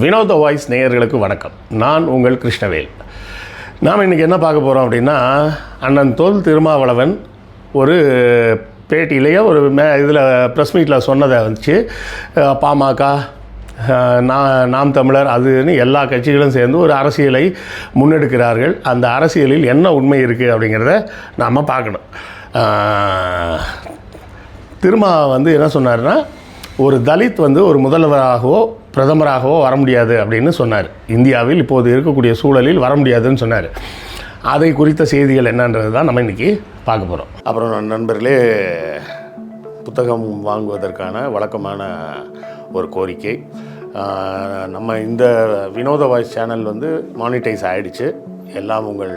வினோத வாய்ஸ் நேயர்களுக்கு வணக்கம். நான் உங்கள் கிருஷ்ணவேல். நாம் இன்றைக்கி என்ன பார்க்க போகிறோம் அப்படின்னா அண்ணன் தோல் திருமாவளவன் ஒரு பேட்டியிலேயே ஒரு மே இதில் ப்ரெஸ் மீட்டில் சொன்னதை வந்துச்சு. பாமக நான் நா- நாம் தமிழர் அதுன்னு எல்லா கட்சிகளும் சேர்ந்து ஒரு அரசியலை முன்னெடுக்கிறார்கள். அந்த அரசியலில் என்ன உண்மை இருக்குது அப்படிங்கிறத நாம் பார்க்கணும். திருமா வந்து என்ன சொன்னார்னா ஒரு தலித் வந்து ஒரு முதல்வராகவோ பிரதமராகவோ வர முடியாது அப்படின்னு சொன்னார். இந்தியாவில் இப்போது இருக்கக்கூடிய சூழலில் வர முடியாதுன்னு சொன்னார். அதை குறித்த செய்திகள் என்னன்றது தான் நம்ம இன்றைக்கி பார்க்க போகிறோம் அப்புறம் நண்பர்களே புத்தகம் வாங்குவதற்கான வழக்கமான ஒரு கோரிக்கை. நம்ம இந்த வினோத வாய்ஸ் சேனல் வந்து மானிட்டைஸ் ஆகிடுச்சு எல்லாம் உங்கள்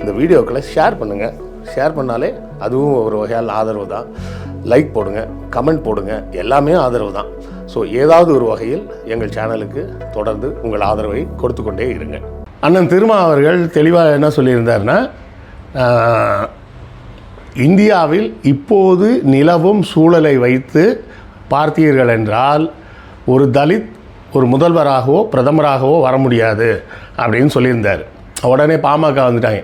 இந்த வீடியோக்களை ஷேர் பண்ணுங்கள் ஷேர் பண்ணாலே அதுவும் ஒரு வகையால் ஆதரவு தான். லைக் போடுங்க கமெண்ட் போடுங்க. எல்லாமே ஆதரவு தான். ஸோ ஏதாவது ஒரு வகையில் எங்கள் சேனலுக்கு தொடர்ந்து உங்கள் ஆதரவை கொடுத்து கொண்டே இருங்க. அண்ணன் திருமா அவர்கள் தெளிவாக என்ன சொல்லியிருந்தாருன்னா இந்தியாவில் இப்போது நிலவும் சூழலை வைத்து பார்த்தீர்கள் என்றால் ஒரு தலித் ஒரு முதல்வராகவோ பிரதமராகவோ வர முடியாது அப்படின்னு சொல்லியிருந்தார். உடனே பாமக வந்துட்டாங்க.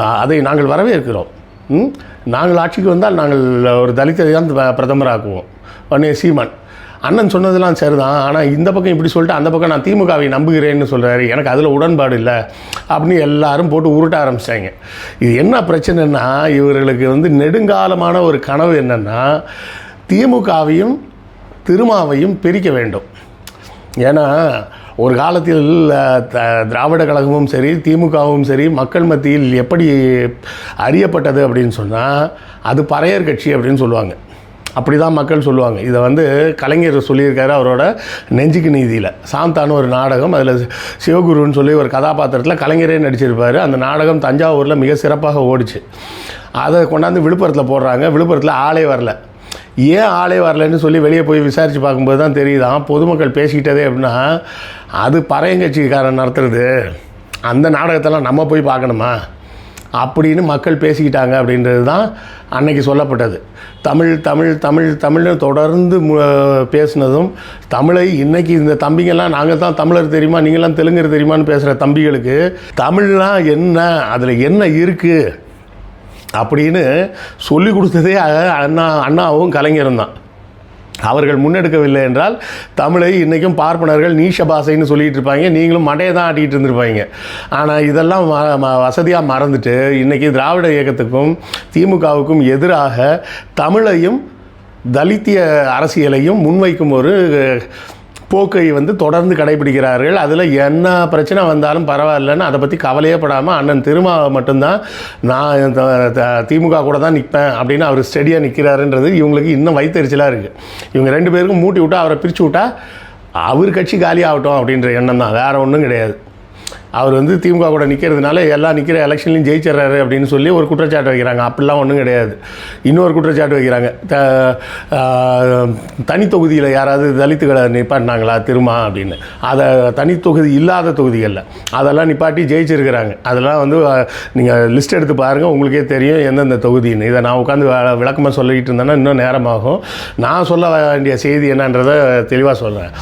அதை நாங்கள் வரவேற்கிறோம். ம்? நாங்கள் ஆட்சிக்கு வந்தால் நாங்கள் ஒரு தலித்தை தான் ப- பிரதமராக்குவோம். உடனே சீமான் அண்ணன் சொன்னதெல்லாம் சரிதான் ஆனால் இந்த பக்கம் இப்படி சொல்லிட்டு அந்த பக்கம் நான் திமுகவை நம்புகிறேன்னு சொல்கிறாரு எனக்கு அதில் உடன்பாடு இல்லை அப்படின்னு எல்லாரும் போட்டு உருட்ட ஆரம்பிச்சிட்டாங்க. இது என்ன பிரச்சனைன்னா இவர்களுக்கு வந்து நெடுங்காலமான ஒரு கனவு என்னென்னா திமுகவையும் திருமாவையும் பிரிக்க வேண்டும். ஏன்னா ஒரு காலத்தில் த- திராவிட கழகமும் சரி திமுகவும் சரி மக்கள் மத்தியில் எப்படி அறியப்பட்டது அப்படின்னு சொன்னால் அது பறையர் கட்சி அப்படின்னு சொல்லுவாங்க. அப்படி தான் மக்கள் சொல்லுவாங்க. இதை வந்து கலைஞர் சொல்லியிருக்காரு அவரோட நெஞ்சுக்கு நீதியில். சாந்தான்னு ஒரு நாடகம் அதில் சிவகுருன்னு சொல்லி ஒரு கதாபாத்திரத்தில் கலைஞரே நடிச்சிருப்பார். அந்த நாடகம் தஞ்சாவூரில் மிக சிறப்பாக ஓடிச்சு. அதை கொண்டாந்து விழுப்புரத்தில் போடுறாங்க. விழுப்புரத்தில் ஆளே வரல. ஏன் ஆளே வரலன்னு சொல்லி வெளியே போய் விசாரித்து பார்க்கும்போது தான் தெரியுதான் பொதுமக்கள் பேசிக்கிட்டதே அப்படின்னா அது பறையங்கட்சிக்காரன் நடத்துறது. அந்த நாடகத்தெல்லாம் நம்ம போய் பார்க்கணுமா? அப்படின்னு மக்கள் பேசிக்கிட்டாங்க அப்படின்றது தான் அன்னைக்கு சொல்லப்பட்டது. தமிழ் தமிழ் தமிழ் தமிழ்னு தொடர்ந்து மு தமிழை இன்றைக்கி இந்த தம்பிங்கெல்லாம் நாங்கள் தான் தமிழர் தெரியுமா? நீங்களாம் தெலுங்கர் தெரியுமான்னு பேசுகிற தம்பிகளுக்கு தமிழ்லாம் என்ன? அதில் என்ன இருக்குது அப்படின்னு சொல்லி கொடுத்ததே அண்ணா அண்ணாவும் கலைஞரும் தான். அவர்கள் முன்னெடுக்கவில்லை என்றால் தமிழை இன்றைக்கும் பார்ப்பனர்கள் நீஷ பாசைன்னு சொல்லிட்டு இருப்பாங்க. நீங்களும் மண்டையை தான் ஆட்டிகிட்டு இருந்திருப்பாங்க. ஆனால் இதெல்லாம் ம- வசதியாக மறந்துட்டு இன்றைக்கி திராவிட இயக்கத்துக்கும் திமுகவுக்கும் எதிராக தமிழையும் தலித்திய அரசியலையும் முன்வைக்கும் ஒரு போக்கை வந்து தொடர்ந்து கடைபிடிக்கிறார்கள். அதில் என்ன பிரச்சனை வந்தாலும் பரவாயில்லன்னு அதை பற்றி கவலையே படாமல் அண்ணன் திருமாவை மட்டும்தான் நான் த- த- திமுக கூட தான் நிற்பேன் அப்படின்னு அவர் ஸ்டெடியாக நிற்கிறாருன்றது இவங்களுக்கு இன்னும் வைத்தறிச்சலாக இருக்குது இவங்க ரெண்டு பேருக்கும் மூட்டி விட்டா அவரை பிரித்து விட்டா அவர் கட்சி காலி ஆகட்டும் அப்படின்ற எண்ணம் தான். வேறு ஒன்றும் கிடையாது. அவர் வந்து திமுக கூட நிற்கிறதுனால எல்லாம் நிற்கிற எலெக்ஷன்லையும் ஜெயிச்சிடுறாரு அப்படின்னு சொல்லி ஒரு குற்றச்சாட்டு வைக்கிறாங்க. அப்படிலாம் ஒன்றும் கிடையாது. இன்னொரு குற்றச்சாட்டு வைக்கிறாங்க. த தனி தொகுதியில் யாராவது தலித்துகளை நிப்பாட்டினாங்களா திருமா அப்படின்னு. அதை தனி தொகுதி இல்லாத தொகுதிகளில். அதெல்லாம் நிப்பாட்டி ஜெயிச்சிருக்கிறாங்க. அதெல்லாம் வந்து நீங்கள் லிஸ்ட் எடுத்து பாருங்கள் உங்களுக்கே தெரியும் எந்தெந்த தொகுதின்னு. இதை நான் உட்காந்து விளக்கமாக சொல்லிக்கிட்டு இருந்தேன்னா இன்னும் நேரமாகும். நான் சொல்ல வேண்டிய செய்தி என்னன்றதை தெளிவாக சொல்கிறேன்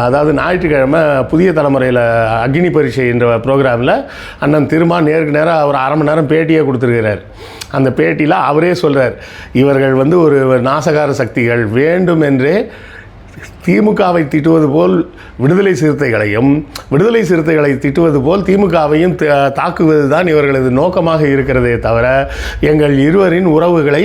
அதாவது ஞாயிற்றுக்கிழமை புதிய தலைமுறையில் அக்னி பரீட்சை என்ற ப்ரோக்ராமில் அண்ணன் திருமா நேருக்கு நேராக அவர் அரை மணி நேரம் பேட்டியே கொடுத்துருக்கிறார். அந்த பேட்டியில் அவரே சொல்கிறார் இவர்கள் வந்து ஒரு நாசகார சக்திகள். வேண்டும் என்றே திமுகவை திட்டுவது போல் விடுதலை சிறுத்தைகளையும் விடுதலை சிறுத்தைகளை திட்டுவது போல் திமுகவையும் த- தாக்குவது தான் இவர்களது நோக்கமாக இருக்கிறதே தவிர எங்கள் இருவரின் உறவுகளை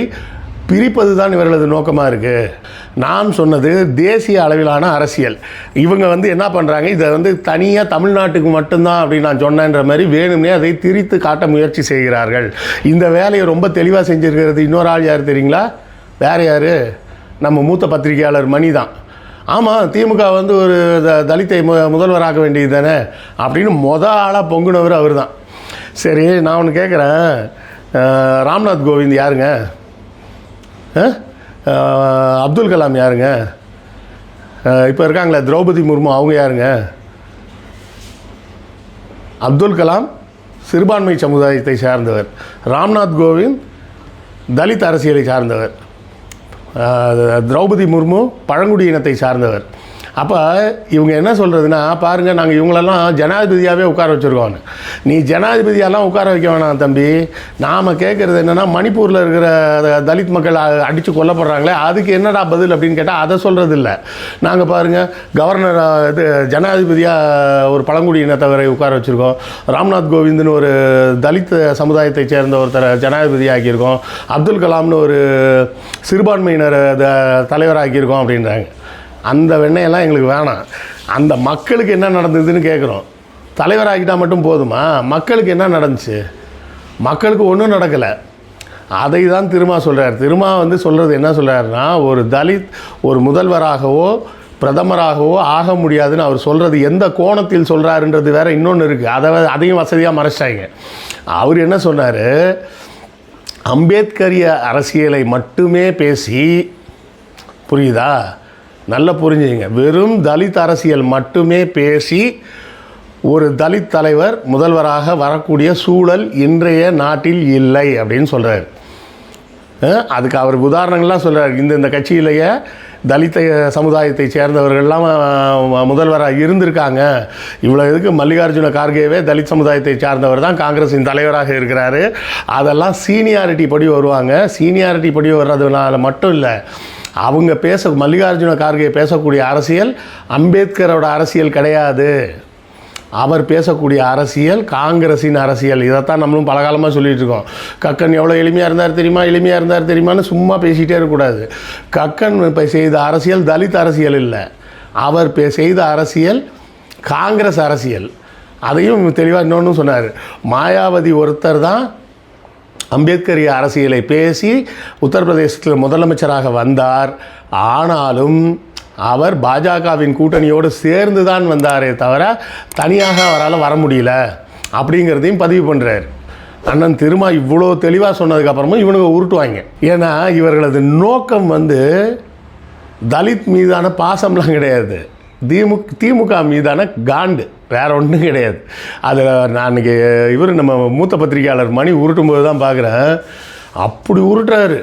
பிரிப்பது தான் இவர்களது நோக்கமாக இருக்குது நான் சொன்னது தேசிய அளவிலான அரசியல். இவங்க வந்து என்ன பண்ணுறாங்க இதை வந்து தனியாக தமிழ்நாட்டுக்கு மட்டும்தான் அப்படின்னு நான் சொன்னேன்ற மாதிரி வேணும்னே அதை திரித்து காட்ட முயற்சி செய்கிறார்கள். இந்த வேலையை ரொம்ப தெளிவாக செஞ்சுருக்கிறது இன்னொரு ஆள் யார் தெரியுங்களா? வேறு யார்? நம்ம மூத்த பத்திரிகையாளர் மணி தான் ஆமாம் திமுக வந்து ஒரு த- தலித்தை மு முதல்வராக்க வேண்டியது தானே? அப்படின்னு மொத ஆளாக பொங்குனவர் அவர் தான் சரி நான் ஒன்று கேட்குறேன் ராம்நாத் கோவிந்த் யாருங்க? அப்துல் கலாம் யாருங்க? இப்போ இருக்காங்களே திரௌபதி முர்மு அவங்க யாருங்க? அப்துல் கலாம் சிறுபான்மை சமுதாயத்தை சார்ந்தவர். ராம்நாத் கோவிந்த் தலித் அரசியலை சார்ந்தவர். திரௌபதி முர்மு பழங்குடி இனத்தை சார்ந்தவர். அப்போ இவங்க என்ன சொல்கிறதுனா பாருங்கள் நாங்கள் இவங்களெல்லாம் ஜனாதிபதியாகவே உட்கார வச்சுருக்கோம் நீ ஜனாதிபதியெல்லாம் உட்கார வைக்க வேணாம் தம்பி. நாம் கேட்குறது என்னென்னா மணிப்பூரில் இருக்கிற தலித் மக்கள் அடித்து கொல்லப்படுறாங்களே அதுக்கு என்னடா பதில் அப்படின்னு கேட்டால் அதை சொல்கிறது இல்லை நாங்கள் பாருங்கள் கவர்னர் இது ஜனாதிபதியாக ஒரு பழங்குடி இனத்தவரை உட்கார வச்சுருக்கோம். ராம்நாத் கோவிந்த்னு ஒரு தலித் சமுதாயத்தை சேர்ந்த ஒருத்தரை ஜனாதிபதி ஆக்கியிருக்கோம். அப்துல் கலாம்னு ஒரு சிறுபான்மையினர் த- தலைவராக்கியிருக்கோம் அப்படின்றாங்க. அந்த வெண்ணெயெல்லாம் எங்களுக்கு வேணாம். அந்த மக்களுக்கு என்ன நடந்ததுன்னு கேட்குறோம் தலைவராகிட்டால் மட்டும் போதுமா? மக்களுக்கு என்ன நடந்துச்சு? மக்களுக்கு ஒன்றும் நடக்கலை. அதை தான் திருமா சொல்கிறார் திருமா வந்து சொல்கிறது என்ன சொல்கிறாருன்னா ஒரு தலித் ஒரு முதல்வராகவோ பிரதமராகவோ ஆக முடியாதுன்னு அவர் சொல்கிறது எந்த கோணத்தில் சொல்கிறாருன்றது வேற இன்னொன்று இருக்குது அதை அதையும் வசதியாக மறைச்சிட்டாங்க. அவர் என்ன சொன்னார்? அம்பேத்கரிய அரசியலை மட்டுமே பேசி புரியுதா? நல்லா புரிஞ்சுங்க. வெறும் தலித் அரசியல் மட்டுமே பேசி ஒரு தலித் தலைவர் முதல்வராக வரக்கூடிய சூழல் இன்றைய நாட்டில் இல்லை அப்படின்னு சொல்கிறார் அதுக்கு அவர் உதாரணங்கள்லாம் சொல்கிறார் இந்த இந்த கட்சியிலேயே தலித்த சமுதாயத்தை சேர்ந்தவர்கள்லாம் முதல்வராக இருந்திருக்காங்க. இவ்வளோ இதுக்கு மல்லிகார்ஜுன கார்கேவே தலித் சமுதாயத்தை சார்ந்தவர் தான் காங்கிரஸின் தலைவராக இருக்கிறாரு. அதெல்லாம் சீனியாரிட்டி படி வருவாங்க. சீனியாரிட்டி படி வர்றதுனால மட்டும் இல்லை. அவங்க பேச மல்லிகார்ஜுன கார்கே பேசக்கூடிய அரசியல் அம்பேத்கரோட அரசியல் கிடையாது. அவர் பேசக்கூடிய அரசியல் காங்கிரஸின் அரசியல். இதைத்தான் நம்மளும் பல காலமாக இருக்கோம் கக்கன் எவ்வளோ எளிமையாக இருந்தார் தெரியுமா? எளிமையாக இருந்தார் தெரியுமான்னு சும்மா பேசிகிட்டே இருக்கக்கூடாது. கக்கன் இப்போ செய்த அரசியல் தலித் அரசியல் இல்லை. அவர் பே செய்த அரசியல் காங்கிரஸ் அரசியல். அதையும் தெளிவாக இன்னொன்று சொன்னார். மாயாவதி ஒருத்தர் தான் அம்பேத்கரிய அரசியலை பேசி உத்தரப்பிரதேசத்தில் முதலமைச்சராக வந்தார். ஆனாலும் அவர் பாஜகவின் கூட்டணியோடு சேர்ந்து தான் வந்தாரே தவிர தனியாக அவரால் வர முடியல அப்படிங்கிறதையும் பதிவு பண்ணுறார் அண்ணன் திருமா இவ்வளோ தெளிவாக சொன்னதுக்கப்புறமும் இவனுங்க உருட்டுவாங்க. ஏன்னா இவர்களது நோக்கம் வந்து தலித் மீதான பாசம்லாம் கிடையாது. திமுக திமுக மீதான காண்டு. வேற ஒன்றும் கிடையாது. அதில் நான் அன்றைக்கி இவர் நம்ம மூத்த பத்திரிகையாளர் மணி உருட்டும் போது தான் பார்க்குறேன் அப்படி உருட்டுறாரு.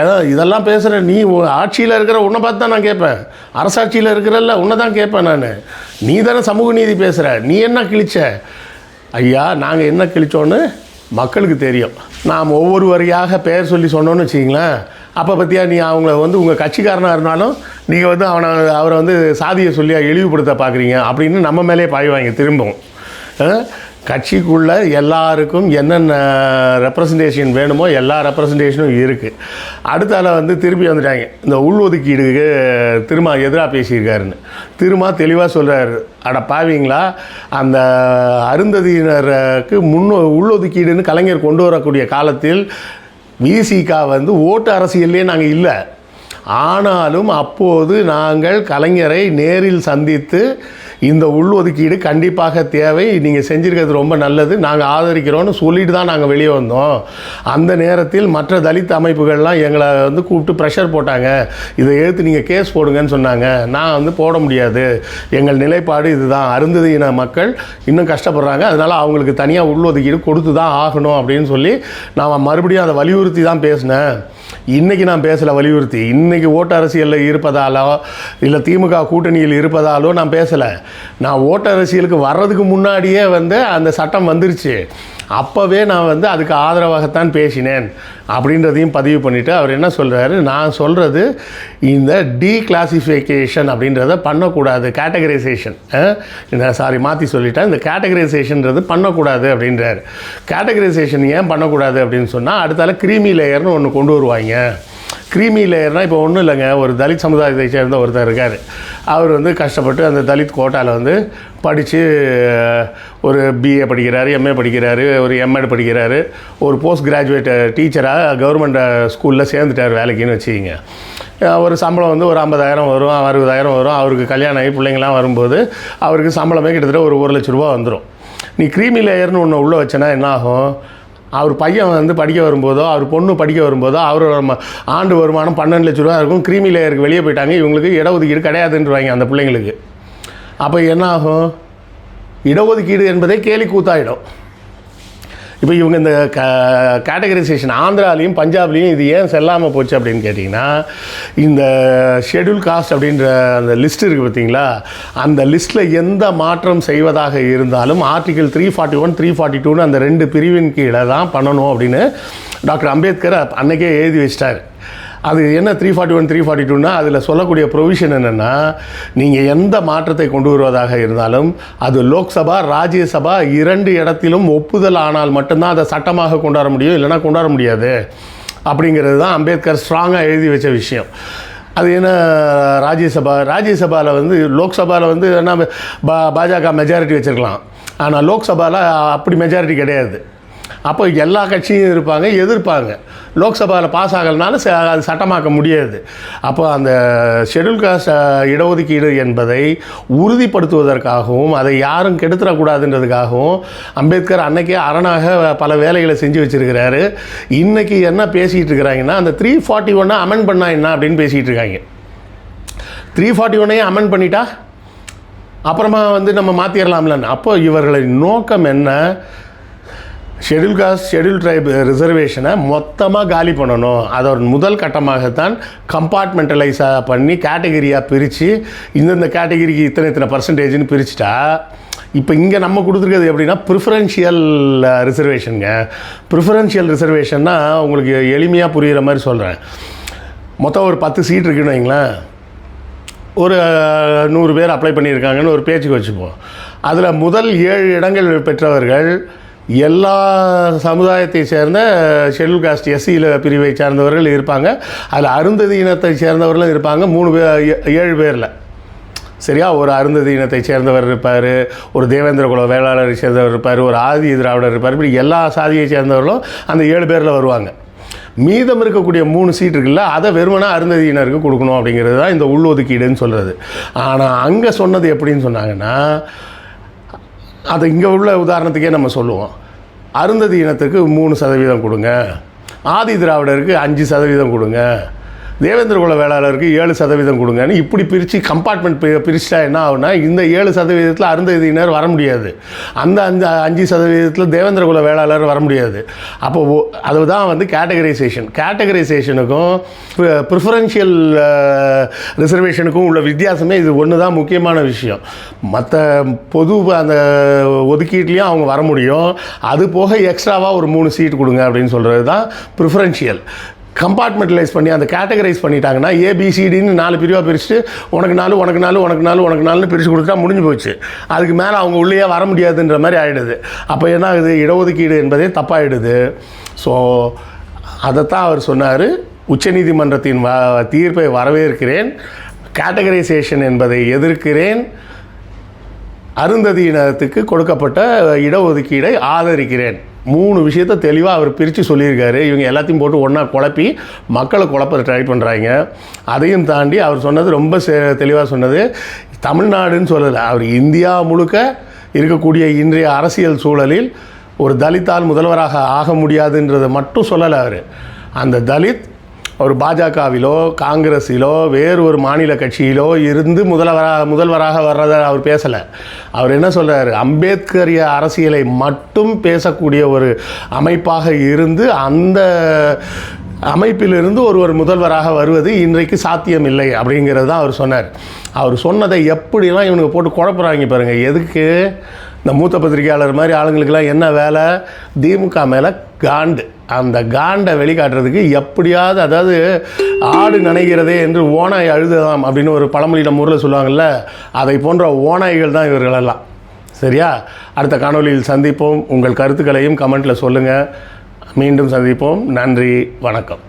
ஏதோ இதெல்லாம் பேசுகிற நீ ஆட்சியில் இருக்கிற உன்னை பார்த்து தான் நான் கேட்பேன். அரசாட்சியில் இருக்கிறல்ல உன்னை தான் கேட்பேன் நான். நீ தானே சமூக நீதி பேசுகிற நீ என்ன கிழிச்ச? ஐயா நாங்கள் என்ன கிழிச்சோன்னு மக்களுக்கு தெரியும். நாம் ஒவ்வொரு வரியாக பெயர் சொல்லி சொன்னோன்னு வச்சிங்களேன் அப்போ பற்றியா நீ அவங்கள வந்து உங்கள் கட்சிக்காரனாக இருந்தாலும் நீங்கள் வந்து அவனை அவரை வந்து சாதியை சொல்லி இழிவுபடுத்த பார்க்குறீங்க அப்படின்னு நம்ம மேலே பாய்வாங்க திரும்பவும். கட்சிக்குள்ளே எல்லாருக்கும் என்னென்ன ரெப்ரசன்டேஷன் வேணுமோ எல்லா ரெப்ரசன்டேஷனும் இருக்குது அடுத்தால வந்து திருப்பி வந்துட்டாங்க. இந்த உள்ஒதுக்கீடுக்கு திரும்ப எதிராக பேசியிருக்காருன்னு. திரும்ப தெளிவாக சொல்கிறாரு அட பாவீங்களா? அந்த அருந்ததியினருக்கு முன் உள்ஒதுக்கீடுன்னு கலைஞர் கொண்டு வரக்கூடிய காலத்தில் விசிகா வந்து ஓட்டு அரசியல்லே நாங்கள் இல்லை. ஆனாலும் அப்போது நாங்கள் கலைஞரை நேரில் சந்தித்து இந்த உள் ஒதுக்கீடு கண்டிப்பாக தேவை. நீங்கள் செஞ்சுருக்கிறது ரொம்ப நல்லது. நாங்கள் ஆதரிக்கிறோன்னு சொல்லிட்டு தான் நாங்கள் வெளியே வந்தோம். அந்த நேரத்தில் மற்ற தலித் அமைப்புகள்லாம் எங்களை வந்து கூப்பிட்டு ப்ரெஷர் போட்டாங்க. இதை எடுத்து நீங்கள் கேஸ் போடுங்கன்னு சொன்னாங்க. நான் வந்து போட முடியாது. எங்கள் நிலைப்பாடு இதுதான். அருந்ததியின மக்கள் இன்னும் கஷ்டப்படுறாங்க. அதனால் அவங்களுக்கு தனியாக உள் ஒதுக்கீடு கொடுத்து தான் ஆகணும் அப்படின்னு சொல்லி நான் மறுபடியும் அதை வலியுறுத்தி தான் பேசினேன். இன்னைக்கு நான் பேசலை வலியுறுத்தி. இன்னைக்கு ஓட்டு அரசியலில் இருப்பதாலோ இல்லை திமுக கூட்டணியில் இருப்பதாலோ நான் பேசலை. நான் ஓட்டு அரசியலுக்கு வர்றதுக்கு முன்னாடியே வந்து அந்த சட்டம் வந்துருச்சு. அப்போவே நான் வந்து அதுக்கு ஆதரவாகத்தான் பேசினேன் அப்படின்றதையும் பதிவு பண்ணிவிட்டு அவர் என்ன சொல்கிறாரு நான் சொல்கிறது இந்த டீக்ளாசிஃபிகேஷன் அப்படின்றத பண்ணக்கூடாது கேட்டகரைசேஷன் இந்த சாரி மாற்றி சொல்லிட்டேன். இந்த கேட்டகரைசேஷன்றது பண்ணக்கூடாது அப்படின்றார். கேட்டகரைசேஷன் ஏன் பண்ணக்கூடாது அப்படின்னு சொன்னால் அடுத்தால கிரீமி லேயர்னு ஒன்று கொண்டு வருவாங்க. க்ரீமி லேயர்னால் இப்போ ஒன்றும் இல்லைங்க. ஒரு தலித் சமுதாயத்தை சேர்ந்த ஒருத்தர் இருக்கார். அவர் வந்து கஷ்டப்பட்டு அந்த தலித் கோட்டாவில் வந்து படித்து ஒரு பிஏ படிக்கிறாரு எம்ஏ படிக்கிறாரு ஒரு எம்எட் படிக்கிறாரு. ஒரு போஸ்ட் கிராஜுவேட் டீச்சராக கவர்மெண்ட் ஸ்கூலில் சேர்ந்துட்டார் வேலைக்குன்னு வச்சுக்கிங்க. ஒரு சம்பளம் வந்து ஒரு ஐம்பதாயிரம் வரும் அறுபதாயிரம் வரும். அவருக்கு கல்யாணம் ஆகி பிள்ளைங்களாம் வரும்போது அவருக்கு சம்பளமே கிட்டத்தட்ட ஒரு ஒரு லட்ச ரூபா வந்துடும் நீ க்ரீமி லேயர்னு ஒன்று உள்ளே வச்சேன்னா என்ன ஆகும்? அவர் பையன் வந்து படிக்க வரும்போதோ அவர் பொண்ணு படிக்க வரும்போதோ அவரோட ஆண்டு வருமானம் பன்னெண்டு லட்ச ரூபா இருக்கும். கிரீமி லேயருக்கு வெளியே போயிட்டாங்க. இவங்களுக்கு இடஒதுக்கீடு கிடையாதுன்றவாங்க அந்த பிள்ளைங்களுக்கு. அப்போ என்ன ஆகும் இடஒதுக்கீடு என்பதே கேலி கூத்தாயிடும். இப்போ இவங்க இந்த க கேட்டகரைசேஷன் ஆந்திராலையும் பஞ்சாப்லேயும் இது ஏன் செல்லாமல் போச்சு அப்படின்னு கேட்டிங்கன்னா இந்த ஷெட்யூல் காஸ்ட் அப்படின்ற அந்த லிஸ்ட் இருக்குது பார்த்தீங்களா? அந்த லிஸ்ட்டில் எந்த மாற்றம் செய்வதாக இருந்தாலும் article three forty one three forty டூன்னு அந்த ரெண்டு பிரிவின் கீழே தான் பண்ணணும் அப்படின்னு டாக்டர் அம்பேத்கர் அன்னைக்கே எழுதி வச்சிட்டார். அது என்ன three forty one three forty டூனா அதில் சொல்லக்கூடிய ப்ரொவிஷன் என்னென்னா நீங்கள் எந்த மாற்றத்தை கொண்டு வருவதாக இருந்தாலும் அது லோக்சபா ராஜ்யசபா இரண்டு இடத்திலும் ஒப்புதல் ஆனால் மட்டும்தான் அதை சட்டமாக கொண்டாட முடியும் இல்லைன்னா கொண்டாட முடியாது. அப்படிங்கிறது தான் அம்பேத்கர் ஸ்ட்ராங்காக எழுதி வச்ச விஷயம். அது என்ன ராஜ்யசபா? ராஜ்யசபாவில் வந்து லோக்சபாவில் வந்து என்ன பாஜக மெஜாரிட்டி வச்சுருக்கலாம். ஆனால் லோக்சபாவில் அப்படி மெஜாரிட்டி கிடையாது. அப்போ எல்லா கட்சியும் இருப்பாங்க எதிர்ப்பாங்க. லோக்சபாவில் பாஸ் ஆகலைனாலும் ச- அது சட்டமாக்க முடியாது. அப்போ அந்த ஷெடியூல் காஸ்ட் இடஒதுக்கீடு என்பதை உறுதிப்படுத்துவதற்காகவும் அதை யாரும் கெடுத்துடக்கூடாதுன்றதுக்காகவும் அம்பேத்கர் அன்னைக்கே அரணாக பல வேலைகளை செஞ்சு வச்சிருக்கிறாரு. இன்னைக்கு என்ன பேசிகிட்டு இருக்கிறாங்கன்னா அந்த த்ரீ ஃபார்ட்டி ஒன்னை அமெண்ட் பண்ணா என்ன அப்படின்னு பேசிகிட்டு இருக்காங்க. த்ரீ ஃபார்ட்டி ஒன்னையும் அமெண்ட் பண்ணிட்டா அப்புறமா வந்து நம்ம மாற்றிடலாம்லன்னு அப்போ இவர்களின் நோக்கம் என்ன? ஷெட்யூல் காஸ்ட் ஷெடியூல் ட்ரைப் ரிசர்வேஷனை மொத்தமாக காலி பண்ணணும். அதோட முதல் கட்டமாகத்தான் கம்பார்ட்மெண்டலைஸாக பண்ணி கேட்டகரியாக பிரித்து இந்தந்த கேட்டகரிக்கு இத்தனை இத்தனை பர்சன்டேஜ்னு பிரிச்சுட்டா இப்போ இங்கே நம்ம கொடுத்துருக்கிறது எப்படின்னா ப்ரிஃபரன்ஷியல் ரிசர்வேஷனுங்க ப்ரிஃபரன்ஷியல் ரிசர்வேஷன்னா உங்களுக்கு எளிமையாக புரிகிற மாதிரி சொல்கிறேன் மொத்தம் ஒரு பத்து சீட் இருக்குன்னு வைங்களேன். ஒரு eh, நூறு பேர் அப்ளை பண்ணியிருக்காங்கன்னு ஒரு பேச்சுக்கு வச்சுப்போம். அதில் முதல் ஏழு இடங்கள் பெற்றவர்கள் எல்லா சமுதாயத்தை சேர்ந்த ஷெட்யூல் காஸ்ட் எஸ்சியில் பிரிவை சேர்ந்தவர்கள் இருப்பாங்க. அதில் அருந்ததி இனத்தை சேர்ந்தவர்களும் இருப்பாங்க. மூணு பேர் ஏழு பேரில். சரியா? ஒரு அருந்ததி இனத்தை சேர்ந்தவர் இருப்பார். ஒரு தேவேந்திர குல வேளாளரை சேர்ந்தவர் இருப்பார். ஒரு ஆதி திராவிடர் இருப்பார். இப்படி எல்லா சாதியை சேர்ந்தவர்களும் அந்த ஏழு பேரில் வருவாங்க. மீதம் இருக்கக்கூடிய மூணு சீட் இருக்குல்ல அதை வெறுமனா அருந்ததியினருக்கு கொடுக்கணும் அப்படிங்கிறது தான் இந்த உள்ளொதுக்கீடுன்னு சொல்கிறது ஆனால் அங்கே சொன்னது எப்படின்னு சொன்னாங்கன்னா அதை இங்கே உள்ள உதாரணத்துக்கே நம்ம சொல்லுவோம். அருந்ததி இனத்துக்கு மூணு சதவீதம் கொடுங்க. ஆதி திராவிடருக்கு அஞ்சு சதவீதம் கொடுங்க. தேவேந்திர குல வேளாளருக்கு ஏழு சதவீதம் கொடுங்கன்னு இப்படி பிரித்து கம்பார்ட்மெண்ட் பிரிச்சுட்டா என்ன ஆகுனா இந்த ஏழு சதவீதத்தில் அருந்ததியினர் வர முடியாது. அந்த அந்த அஞ்சு சதவீதத்தில் தேவேந்திர குல வேளாளர் வர முடியாது. அப்போ அதுதான் வந்து கேட்டகரைசேஷன் கேட்டகரைசேஷனுக்கும் ப்ரிஃபரன்ஷியல் ரிசர்வேஷனுக்கும் உள்ள வித்தியாசமே இது ஒன்று தான் முக்கியமான விஷயம். மற்ற பொது அந்த ஒதுக்கீட்லேயும் அவங்க வர முடியும். அது போக எக்ஸ்ட்ராவாக ஒரு மூணு சீட் கொடுங்க அப்படின்னு சொல்கிறது தான் ப்ரிஃபரன்ஷியல் கம்பார்ட்மெண்டலைஸ் பண்ணி அந்த கேட்டகரைஸ் பண்ணிட்டாங்கன்னா ஏபிசிடின்னு நாலு பிரிவாக பிரிச்சுட்டு உனக்கு நாலு உனக்கு நாலு உனக்கு நாலு உனக்கு நாலுன்னு பிரித்து கொடுத்தா முடிஞ்சு போச்சு. அதுக்கு மேலே அவங்க உள்ளேயே வர முடியாதுன்ற மாதிரி ஆகிடுது அப்போ என்ன ஆகுது இடஒதுக்கீடு என்பதே தப்பாகிடுது ஸோ அதைத்தான் அவர் சொன்னார். உச்சநீதிமன்றத்தின் வ தீர்ப்பை வரவேற்கிறேன். கேட்டகரைசேஷன் என்பதை எதிர்க்கிறேன். அருந்ததியினத்துக்கு கொடுக்கப்பட்ட இடஒதுக்கீடை ஆதரிக்கிறேன். மூணு விஷயத்தை தெளிவாக அவர் பிரித்து சொல்லியிருக்காரு. இவங்க எல்லாத்தையும் போட்டு ஒன்றா குழப்பி மக்களை குழப்ப ட்ரை பண்ணுறாங்க அதையும் தாண்டி அவர் சொன்னது ரொம்ப தெளிவாக சொன்னது. தமிழ்நாடுன்னு சொல்லலை அவர் இந்தியா முழுக்க இருக்கக்கூடிய இன்றைய அரசியல் சூழலில் ஒரு தலித்தால் முதல்வராக ஆக முடியாதுன்றதை மட்டும் சொல்லலை அவர். அந்த தலித் ஒரு பாஜகவிலோ காங்கிரஸிலோ வேறு ஒரு மாநில கட்சியிலோ இருந்து முதல்வராக முதல்வராக வர்றதை அவர் பேசலை. அவர் என்ன சொல்கிறார் அம்பேத்கரிய அரசியலை மட்டும் பேசக்கூடிய ஒரு அமைப்பாக இருந்து அந்த அமைப்பிலிருந்து ஒருவர் முதல்வராக வருவது இன்றைக்கு சாத்தியம் இல்லை அப்படிங்கிறது தான் அவர் சொன்னார். அவர் சொன்னதை எப்படிலாம் இவனுங்க போட்டு குழப்புறாங்க பாருங்கள் எதுக்கு? இந்த மூத்த பத்திரிகையாளர் மாதிரி ஆளுங்களுக்கெல்லாம் என்ன வேலை? திமுக மேலே காண்டு. அந்த காண்டை வெளிக்காட்டுறதுக்கு எப்படியாவது அதாவது ஆடு நனைகிறதே என்று ஓனாய் அழுதலாம் அப்படின்னு ஒரு பழமொழியிடம் ஊரில் சொல்லுவாங்கள்ல அதை போன்ற ஓநாய்கள் தான் இவர்களெல்லாம் சரியா? அடுத்த காணொலியில் சந்திப்போம். உங்கள் கருத்துக்களையும் கமெண்ட்டில் சொல்லுங்கள் மீண்டும் சந்திப்போம். நன்றி வணக்கம்.